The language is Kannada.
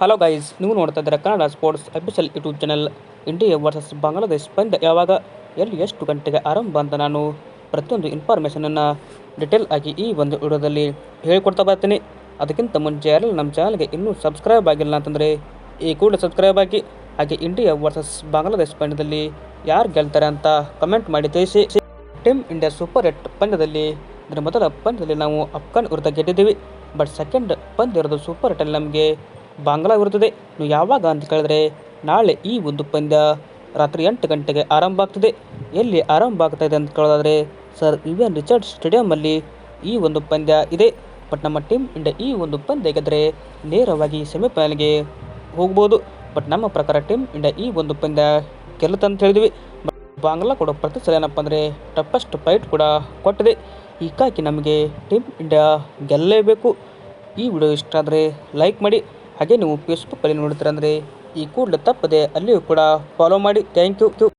ಹಲೋ ಗೈಸ್ ನೀವು ನೋಡ್ತಾ ಇದ್ದೀರಾ Kannada sports official YouTube channel India versus Bangladesh ಪಂದ್ಯ ಯಾವಾಗ? ಎಲ್ಲಿ ಎಷ್ಟು ಗಂಟೆಗೆ ಆರಂಭ ಅಂತ ನಾನು ಪ್ರತಿಯೊಂದು ಇನ್ಫಾರ್ಮೇಷನನ್ನು ಡಿಟೇಲ್ ಆಗಿ ಈ ಒಂದು ವಿಡಿಯೋದಲ್ಲಿ ಹೇಳಿಕೊಡ್ತಾ ಬರ್ತೀನಿ. ಅದಕ್ಕಿಂತ ಮುಂಚೆ ಯಾರಲ್ಲಿ ನಮ್ಮ ಚಾನಲ್ಗೆ ಇನ್ನೂ ಸಬ್ಸ್ಕ್ರೈಬ್ ಆಗಿಲ್ಲ ಅಂತಂದರೆ ಈ ಕೂಡ ಸಬ್ಸ್ಕ್ರೈಬ್ ಆಗಿ, ಹಾಗೆ ಇಂಡಿಯಾ ವರ್ಸಸ್ ಬಾಂಗ್ಲಾದೇಶ್ ಪಂದ್ಯದಲ್ಲಿ ಯಾರು ಗೆಲ್ತಾರೆ ಅಂತ ಕಮೆಂಟ್ ಮಾಡಿ ತಿಳಿಸಿ. ಟೀಮ್ ಇಂಡಿಯಾ ಸೂಪರ್ ಎಟ್ ಪಂದ್ಯದಲ್ಲಿ ಇದರ ಮೊದಲ ಪಂದ್ಯದಲ್ಲಿ ನಾವು ಅಫ್ಘಾನ್ ವಿರುದ್ಧ ಗೆದ್ದಿದ್ದೀವಿ. ಬಟ್ ಸೆಕೆಂಡ್ ಪಂದ್ಯ ಇರೋದು ಸೂಪರ್ ಏಟಲ್ಲಿ ನಮಗೆ ಬಾಂಗ್ಲಾ ಇರುತ್ತದೆ ನೀವು ಯಾವಾಗ ಅಂತ ಕೇಳಿದ್ರೆ ನಾಳೆ ಈ ಒಂದು ಪಂದ್ಯ ರಾತ್ರಿ ಎಂಟು ಗಂಟೆಗೆ ಆರಂಭ ಆಗ್ತದೆ. ಎಲ್ಲಿ ಆರಂಭ ಆಗ್ತಾಯಿದೆ ಅಂತ ಕೇಳೋದಾದರೆ ಸರ್ ವಿ ಎನ್ ರಿಚರ್ಡ್ ಸ್ಟೇಡಿಯಮಲ್ಲಿ ಈ ಒಂದು ಪಂದ್ಯ ಇದೆ. ಬಟ್ ನಮ್ಮ ಟೀಮ್ ಇಂಡಿಯಾ ಈ ಒಂದು ಪಂದ್ಯ ಗೆದ್ದರೆ ನೇರವಾಗಿ ಸೆಮಿಫೈನಲ್ಗೆ ಹೋಗ್ಬೋದು. ಬಟ್ ನಮ್ಮ ಪ್ರಕಾರ ಟೀಮ್ ಇಂಡಿಯಾ ಈ ಒಂದು ಪಂದ್ಯ ಗೆಲ್ಲುತ್ತೆ ಅಂತ ಹೇಳಿದ್ವಿ. ಬಾಂಗ್ಲಾ ಕೂಡ ಪ್ರತಿ ಸಲ ಏನಪ್ಪ ಅಂದರೆ ಟಫೆಸ್ಟ್ ಫೈಟ್ ಕೂಡ ಕೊಟ್ಟಿದೆ. ಹೀಗಾಗಿ ನಮಗೆ ಟೀಮ್ ಇಂಡಿಯಾ ಗೆಲ್ಲಲೇಬೇಕು. ಈ ವಿಡಿಯೋ ಇಷ್ಟ ಆದರೆ ಲೈಕ್ ಮಾಡಿ. ಹಾಗೆ ನೀವು ಫೇಸ್ಬುಕ್ಕಲ್ಲಿ ನೋಡಿದ್ರಂದ್ರೆ ಈ ಕೂಡಲೇ ತಪ್ಪದೆ ಅಲ್ಲಿಯೂ ಕೂಡ ಫಾಲೋ ಮಾಡಿ. Thank you